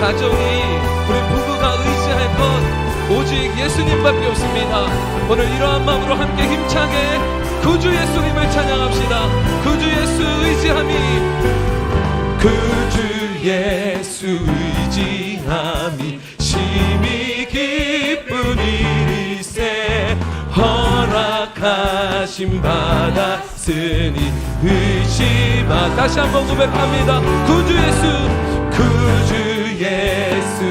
가정이 우리 부부가 의지할 것 오직 예수님밖에 없습니다. 오늘 이러한 마음으로 함께 힘차게 구주 예수님을 찬양합시다. 구주 예수 의지함이 구주 예수 의지함이 심히 기쁜 일이세 허락하심 받았으니 의심하 다시 한번 고백합니다 구주 예수 구주 예수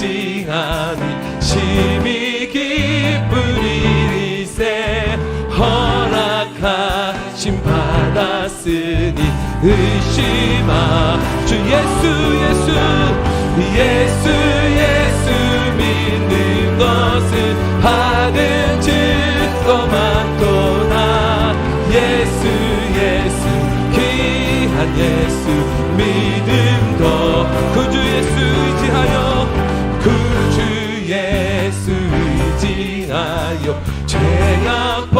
의지함이 심히 기쁜 일이세 허락하심 받았으니 의심하 주 예수 예수 예수 예수 믿는 것은 받은 예수 믿음도 구주 예수 의지하여 구주 예수 의지하여 죄악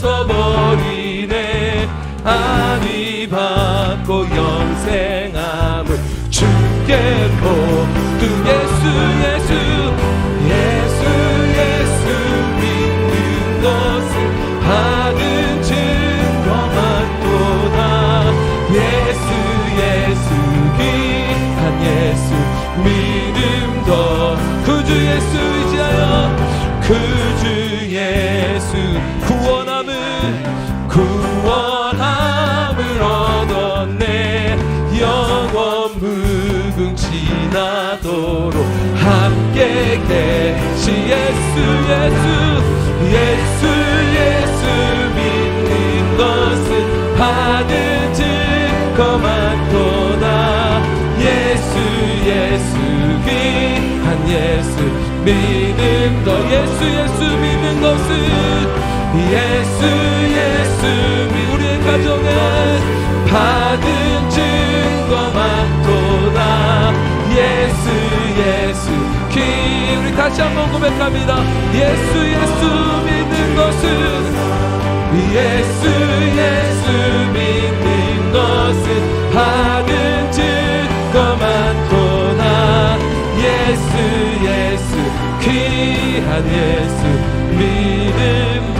벗어버리네. 아니 받고 영생함 구원함을 얻었네. 영원 무궁지나도록 함께 계시 예수 예수 예수 예수 믿는 것은 받은 증거만도다 예수 예수 귀한 예수 믿음도 예수 예수 믿는 것은 예수 예수 받은 증거만 도다 예수 예수 귀 우리 다시 한번 고백합니다. 예수 예수 믿는 것은 예수 예수 믿는 것은 받은 증거만 도다 예수 예수 귀한 예수 믿음